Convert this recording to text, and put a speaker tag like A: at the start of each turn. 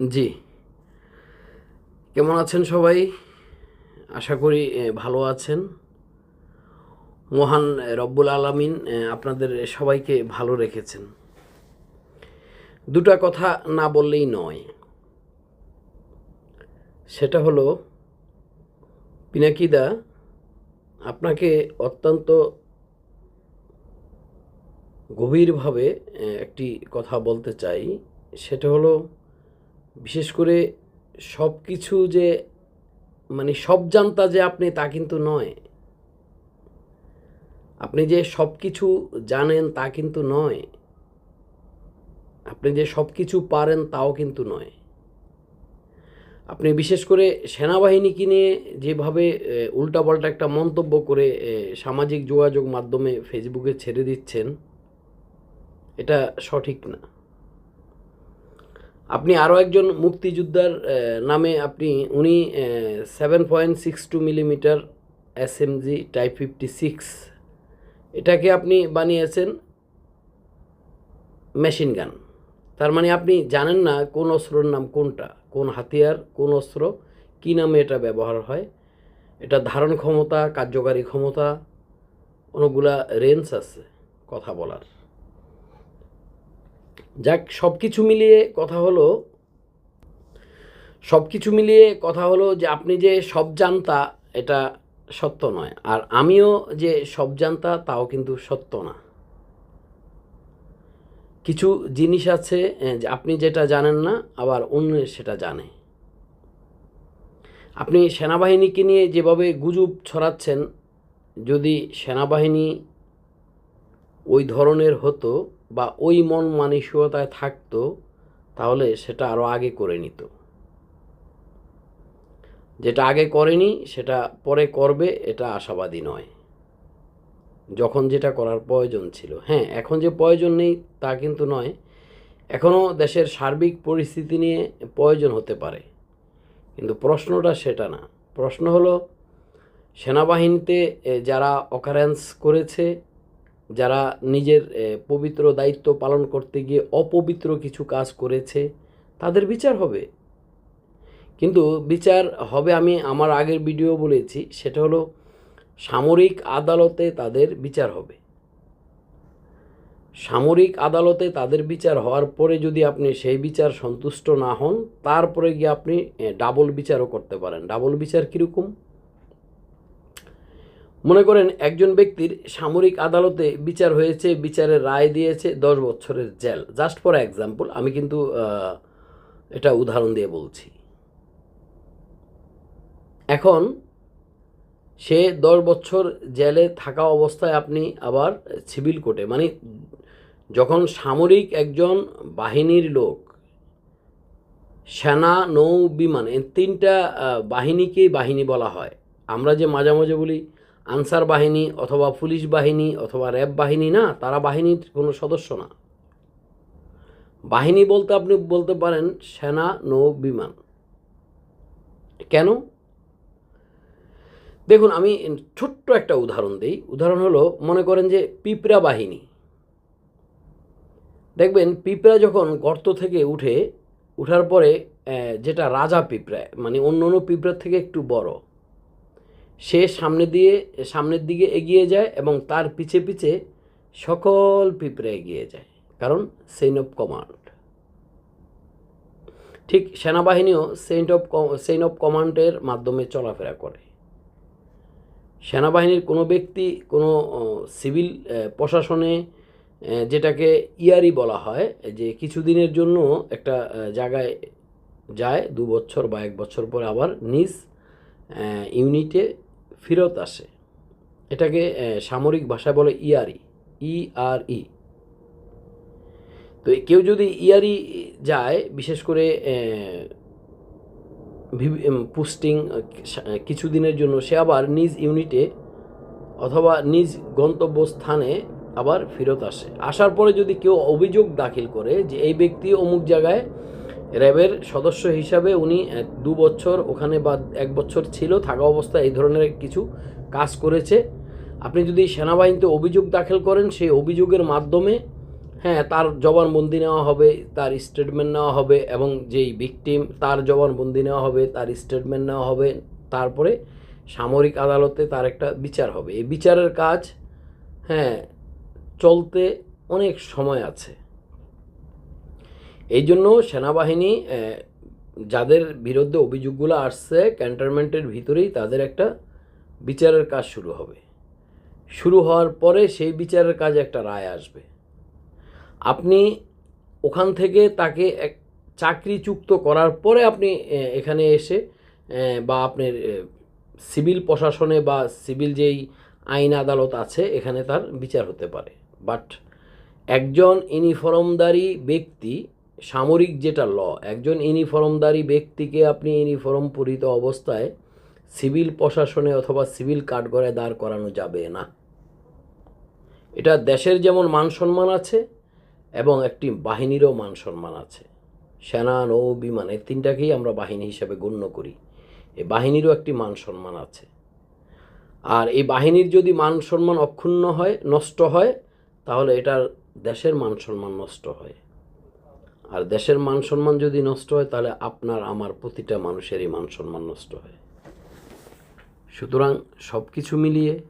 A: জি। কেমন আছেন সবাই? আশা করি ভালো আছেন। মহান রব্বুল আলামিন আপনাদের সবাইকে ভালো রেখেছেন। দুটা কথা না বললেই নয়। সেটা হলো, পিনাকিদা আপনাকে অত্যন্ত গভীরভাবে একটি কথা বলতে চাই। সেটা হলো বিশেষ করে সব কিছু যে মানে সব জানতা যে আপনি তা কিন্তু নয়। আপনি যে সব কিছু জানেন তা কিন্তু নয়। আপনি যে সব কিছু পারেন তাও কিন্তু নয়। আপনি বিশেষ করে সেনাবাহিনীকে নিয়ে যেভাবে উল্টাপাল্টা একটা মন্তব্য করে সামাজিক যোগাযোগ মাধ্যমে ফেসবুকে ছেড়ে দিচ্ছেন, এটা সঠিক না। আপনি আরও একজন মুক্তিযোদ্ধার নামে আপনি, উনি seven point six two millimetre S M G type fifty six এটাকে আপনি বানিয়েছেন মেশিন গান তার মানে আপনি জানেন না কোন অস্ত্রর নাম কোনটা, কোন হাতিয়ার, কোন অস্ত্র, কী নামে এটা ব্যবহার হয়। এটা ধারণ ক্ষমতা, কার্যকারী ক্ষমতা, অনেকগুলা রেঞ্জ আছে কথা বলার। যাক সব কিছু মিলিয়ে কথা হলো সব কিছু মিলিয়ে কথা হলো যে আপনি যে সব জানতা, এটা সত্য নয়। আর আমিও যে সব জানতা, তাও কিন্তু সত্য না। কিছু জিনিস আছে আপনি যেটা জানেন না, আবার অন্য সেটা জানে। আপনি সেনাবাহিনীকে নিয়ে যেভাবে গুজব ছড়াচ্ছেন, যদি সেনাবাহিনী ওই ধরনের হতো বা ওই মন মানসিকতায় থাকতো, তাহলে সেটা আরও আগে করে নিত। যেটা আগে করেনি, সেটা পরে করবে, এটা আশাবাদী নয়। যখন যেটা করার প্রয়োজন ছিল। হ্যাঁ এখন যে প্রয়োজন নেই, তা কিন্তু নয়। এখনও দেশের সার্বিক পরিস্থিতি নিয়ে প্রয়োজন হতে পারে। কিন্তু প্রশ্নটা সেটা না। প্রশ্ন হলো, সেনাবাহিনীতে যারা অকারেন্স করেছে যারা নিজের পবিত্র দায়িত্ব পালন করতে গিয়ে অপবিত্র কিছু কাজ করেছে, তাদের বিচার হবে। কিন্তু বিচার হবে আমি আমার আগের ভিডিও বলেছি, সেটা হলো সামরিক আদালতে তাদের বিচার হবে। সামরিক আদালতে তাদের বিচার হওয়ার পরে যদি আপনি সেই বিচার সন্তুষ্ট না হন, তারপরে গিয়ে আপনি ডাবল বিচারও করতে পারেন। ডাবল বিচার কীরকম? মনে করেন একজন ব্যক্তির সামরিক আদালতে বিচার হয়েছে, বিচারের রায় দিয়েছে, দশ বছরের জেল। জাস্ট ফর এক্সাম্পল, আমি কিন্তু এটা উদাহরণ দিয়ে বলছি। এখন সে দশ বছর জেলে থাকা অবস্থায় আপনি আবার সিভিল কোর্টে মানে যখন সামরিক একজন বাহিনীর লোক, সেনা নৌ বিমান তিনটা বাহিনীকেই বাহিনী বলা হয়। আমরা যে মাঝে মাঝে বলি আনসার বাহিনী অথবা পুলিশ বাহিনী অথবা র্যাব বাহিনী না, তারা বাহিনীর কোনো সদস্য না। বাহিনী বলতে আপনি বলতে পারেন সেনা, নৌ, বিমান। কেন? দেখুন, আমি ছোট্ট একটা উদাহরণ দিই। উদাহরণ হলো, মনে করেন যে পিঁপড়া বাহিনী। দেখবেন, পিঁপড়া যখন গর্ত থেকে উঠে, উঠার পরে যেটা রাজা পিঁপড়া মানে অন্য অন্য পিঁপড়ার থেকে একটু বড় সে সামনে দিয়ে, সামনের দিকে এগিয়ে যায় এবং তার পিছে পিছে সকল পিঁপড়ে এগিয়ে যায়। কারণ সেইন অফ কমান্ড ঠিক সেনাবাহিনীও সেন্ট অফ সেইন অফ কমান্ডের মাধ্যমে চলাফেরা করে। সেনাবাহিনীর কোনো ব্যক্তি, কোনো সিভিল প্রশাসনে যেটাকে ইয়ারি বলা হয়, যে কিছুদিনের জন্য একটা জায়গায় যায় দু বছর বা এক বছর পরে আবার নিজ ইউনিটে ফেরত আসে। এটাকে সামরিক ভাষায় বলে ইয়ারি, ই আর ই। তো কেউ যদি ইয়ারি যায়, বিশেষ করে পোস্টিং কিছুদিনের জন্য, সে আবার নিজ ইউনিটে অথবা নিজ গন্তব্যস্থানে আবার ফেরত আসে। আসার পরে যদি কেউ অভিযোগ দাখিল করে যে এই ব্যক্তি অমুক জায়গায় র্যাবের সদস্য হিসাবে উনি দু বছর ওখানে বা এক বছর ছিল, থাকা অবস্থায় এই ধরনের কিছু কাজ করেছে। আপনি যদি সেনাবাহিনীতে অভিযোগ দাখিল করেন, সেই অভিযোগের মাধ্যমে হ্যাঁ তার জবানবন্দি নেওয়া হবে, তার স্টেটমেন্ট নেওয়া হবে এবং যেই ভিকটিম তার জবানবন্দি নেওয়া হবে, তার স্টেটমেন্ট নেওয়া হবে, তারপরে সামরিক আদালতে তার একটা বিচার হবে। এই বিচারের কাজ হ্যাঁ চলতে অনেক সময় আছে। এই জন্য সেনাবাহিনী যাদের বিরুদ্ধে অভিযোগগুলো আসছে, ক্যান্টনমেন্টের ভিতরেই তাদের একটা বিচারের কাজ শুরু হবে। শুরু হওয়ার পরে সেই বিচারের কাজে একটা রায় আসবে। আপনি ওখান থেকে তাকে এক চাকরিচুক্ত করার পরে আপনি এখানে এসে বা আপনার সিভিল প্রশাসনে বা সিভিল যেই আইন আদালত আছে, এখানে তার বিচার হতে পারে। বাট একজন ইউনিফর্মধারী ব্যক্তি সামরিক যেটা ল, একজন ইউনিফর্মধারী ব্যক্তিকে আপনি ইউনিফর্ম পরিহিত অবস্থায় সিভিল প্রশাসনে অথবা সিভিল কাঠগড়ায় দাঁড় করানো যাবে না। এটা দেশের যেমন মান সম্মান আছে এবং একটি বাহিনীরও মান সম্মান আছে। সেনা, নৌ, বিমান, এই তিনটাকেই আমরা বাহিনী হিসেবে গণ্য করি। এই বাহিনীরও একটি মান সম্মান আছে। আর এই বাহিনীর যদি মান সম্মান অক্ষুণ্ণ হয়, নষ্ট হয়, তাহলে এটার দেশের মান সম্মান নষ্ট হয়। আর দেশের মান সম্মান যদি নষ্ট হয়, তাহলে আপনার, আমার প্রতিটা মানুষেরই মান সম্মান নষ্ট হয়। সুতরাং সব কিছু মিলিয়ে